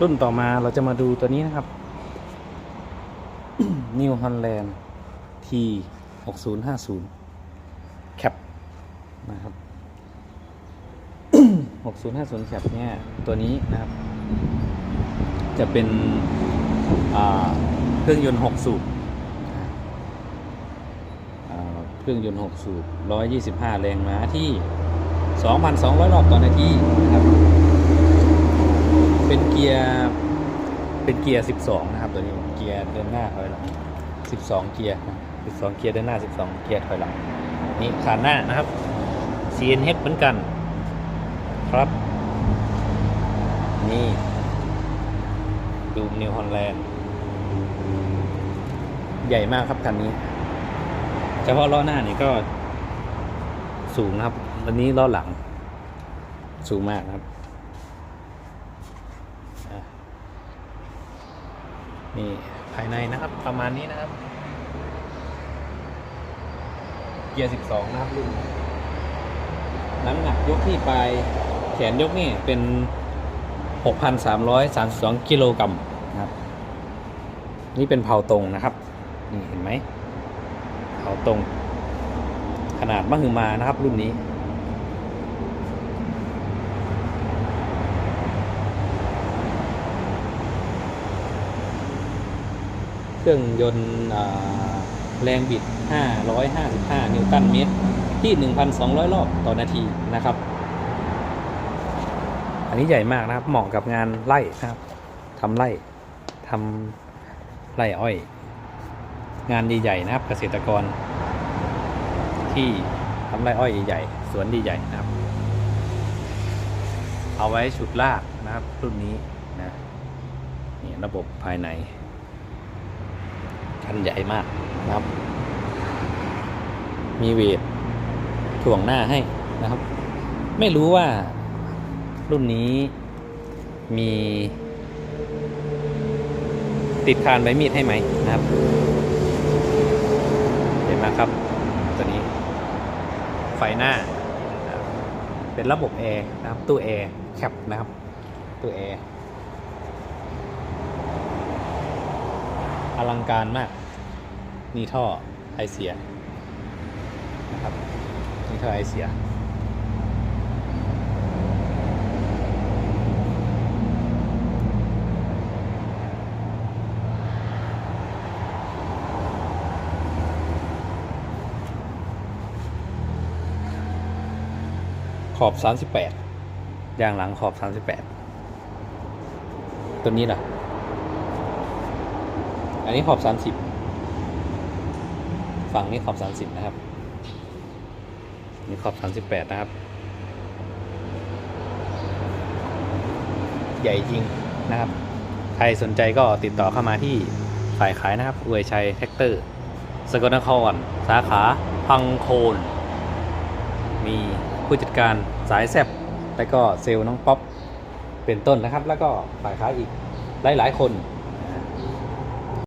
รุ่นต่อมาเราจะมาดูตัวนี้นะครับ New Holland T 6050 Cap นะครับ 6050 Cap เนี่ย ตัวนี้นะครับ จะเป็นเครื่องยนต์ 6 สูบเครื่องยนต์ 6 สูบ 125 แรงม้าที่ 2,200 รอบต่อนาทีนะครับ เป็นเกียร์ เป็นเกียร์ 12 นะครับ ตัวนี้เกียร์เดินหน้าถอยหลัง 12 เกียร์ 12 เกียร์เดินหน้า 12 เกียร์ถอยหลัง นี่ขาหน้านะครับ CNH เหมือนกัน ครับ นี่ดูนิวฮอลแลนด์ใหญ่มากครับคันนี้ เฉพาะล้อหน้านี่ก็สูงนะครับวันนี้ล้อหลัง สูงมากครับอะ นี่ภายในนะครับประมาณนี้นะครับ เกียร์ 12 นะครับรุ่นน้ำหนักยกที่ปลายแขนยกนี่เป็น 6,332 กิโลกรัมนะครับ นี่เป็นเผาตรงนะครับ นี่เห็นไหมเผาตรง ขนาดมหึมานะครับรุ่นนี้ เครื่องยนต์แรงบิด 555 นิวตันเมตร ที่ 1,200 รอบต่อนาทีนะครับ อันนี้ใหญ่มากนะครับ เหมาะกับงานไร่นะครับทำไร่ทำไร่อ้อย งานใหญ่ๆนะครับ เกษตรกร ที่ทำไร่อ้อยใหญ่ๆสวนใหญ่ๆนะครับ เอาไว้ฉุดลากนะครับ รุ่นนี้นะนี่ระบบภายใน คันใหญ่มากนะครับ มีเวทถ่วงหน้าให้นะครับ ไม่รู้ว่ารุ่นนี้มี ติดคานใบมีดให้ไหมนะครับ เห็นไหมครับ ตัวนี้ ไฟหน้า เป็นระบบแอร์นะครับ ตู้แอร์แคปนะครับ ตู้แอร์ อลังการมาก นี่ท่อไอเสียนะครับนี่ท่อไอเสียขอบ 38 ยางหลังขอบ 38 ตัวนี้ล่ะ อันนี้ขอบ30ฝั่งนี้ขอบ30นะครับ นี่ขอบ38นะครับ ใหญ่จริงนะครับ ใครสนใจก็ติดต่อเข้ามาที่ฝ่ายขายนะครับอวยชัยแท็กเตอร์ สกลนคร สาขาพังโคน มีผู้จัดการสายแซบแล้วก็เซลล์น้องป๊อปเป็นต้นนะครับ แล้วก็ฝ่ายค้ายอีกหลาย ๆ คน